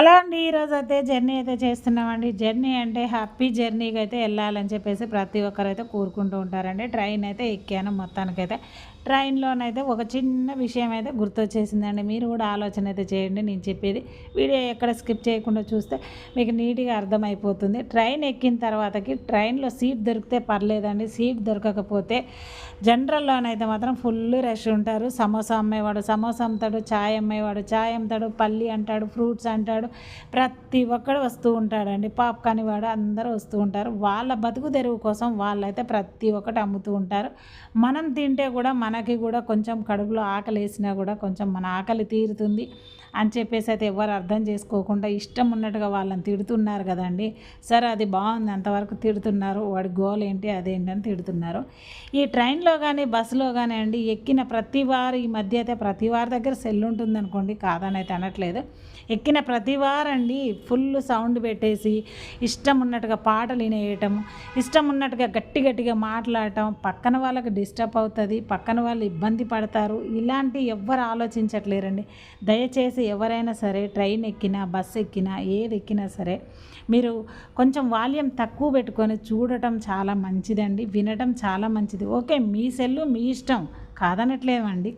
Hello అండి ఈరోజు అయితే జర్నీ అయితే చేస్తున్నామండి. జర్నీ అంటే హ్యాపీ జర్నీకి అయితే వెళ్ళాలని చెప్పేసి ప్రతి ఒక్కరైతే కోరుకుంటూ ఉంటారండి. ట్రైన్ అయితే ఎక్కాను మొత్తానికైతే. ట్రైన్లోనైతే ఒక చిన్న విషయం అయితే గుర్తొచ్చేసిందండి. మీరు కూడా ఆలోచన అయితే చేయండి. నేను చెప్పేది వీడియో ఎక్కడ స్కిప్ చేయకుండా చూస్తే మీకు నీట్గా అర్థమైపోతుంది. ట్రైన్ ఎక్కిన తర్వాతకి ట్రైన్లో సీట్ దొరికితే పర్లేదండి. సీట్ దొరకకపోతే జనరల్లోనైతే మాత్రం ఫుల్ రష్ ఉంటారు. సమోసా అమ్మేవాడు సమోసా అమ్ముతాడు ఛాయ్ అమ్మేవాడు చాయ్ అమ్ముతాడు పల్లి అంటాడు ఫ్రూట్స్ అంటాడు. ప్రతి ఒక్కడు వస్తూ ఉంటాడండి. పాప్కార్న్ వాడు అందరూ వస్తూ ఉంటారు. వాళ్ళ బతుకు తెరువు కోసం వాళ్ళైతే ప్రతి ఒక్కటి అమ్ముతూ ఉంటారు. మనం తింటే కూడా మనకి కూడా కొంచెం కడుపులో ఆకలి వేసినా కూడా కొంచెం మన ఆకలి తీరుతుంది అని చెప్పేసి అయితే ఎవరు అర్థం చేసుకోకుండా ఇష్టం ఉన్నట్టుగా వాళ్ళని తిడుతున్నారు కదండి. సరే అది బాగుంది అంతవరకు తిడుతున్నారు. వాడి గోల్ ఏంటి అదేంటని అని తిడుతున్నారు. ఈ ట్రైన్లో కానీ బస్సులో కానీ అండి ఎక్కిన ప్రతి వారు ఈ మధ్య అయితే ప్రతి వారి దగ్గర సెల్ ఉంటుంది అనుకోండి కాదని అయితే అనట్లేదు. ఎక్కిన ప్రతి వారండి ఫుల్ సౌండ్ పెట్టేసి ఇష్టం ఉన్నట్టుగా పాటలు వినేయటం ఇష్టం ఉన్నట్టుగా గట్టి గట్టిగా మాట్లాడటం పక్కన వాళ్ళకి డిస్టర్బ్ అవుతుంది పక్కన వాళ్ళు ఇబ్బంది పడతారు. ఇలాంటి ఎవ్వరు ఆలోచించట్లేరండి. దయచేసి ఎవరైనా సరే ట్రైన్ ఎక్కినా బస్సు ఎక్కినా ఏది ఎక్కినా సరే మీరు కొంచెం వాల్యూమ్ తక్కువ పెట్టుకొని చూడటం చాలా మంచిదండి. వినటం చాలా మంచిది. ఓకే మీ సెల్లు మీ ఇష్టం. కాదనట్లేమండి.